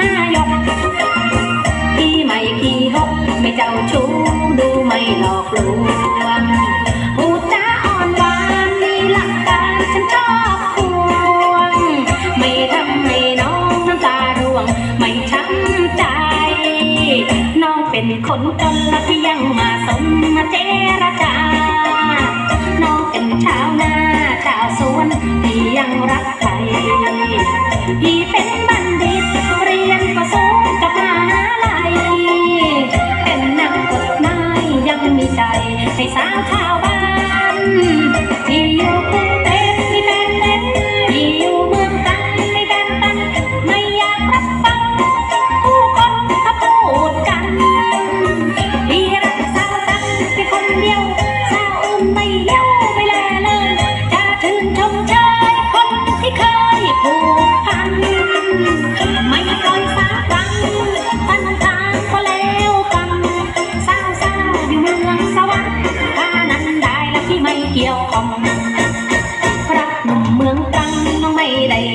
นายกพี่ไม่ขี้หกไม่เจ้าชู้ดูไม่หลอกลวงพูดจาอ่อนหวานมีหลักการฉันชอบควงไม่ทำให้น้องน้ำตาร่วง ไม่ช้ำใจ น้องเป็นคนจนและที่ยังมาสมมาเจรจา น้องเป็นชาวนาชาวสวนที่ยังรักใคร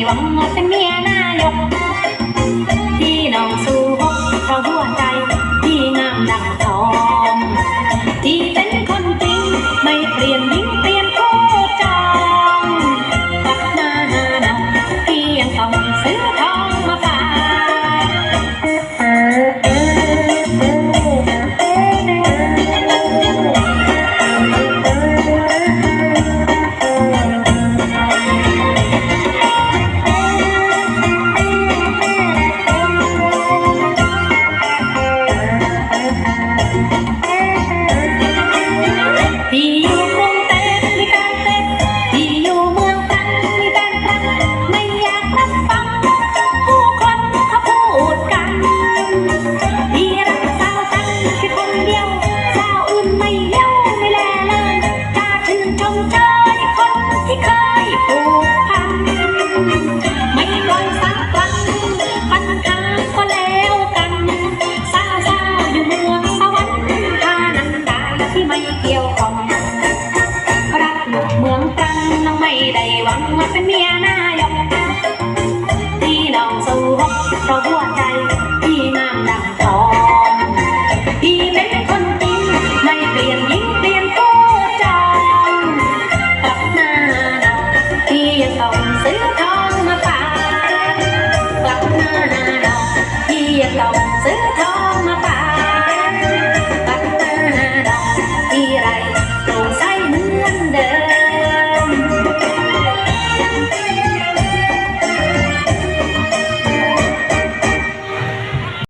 วังว่าเป็นเมียนายกที่น้องสู้หกเพราะหัวใจที่งามดังทองที่เป็นคนจริงไม่เปลี่ยนยิ่งเปลี่ยนผู้จองกลับมาหาน้องพี่ยังต้องซื้อ น้องไม่ได้หวังว่าเป็นเมียนายกที่น้องสู้รบเพราะหัวใจ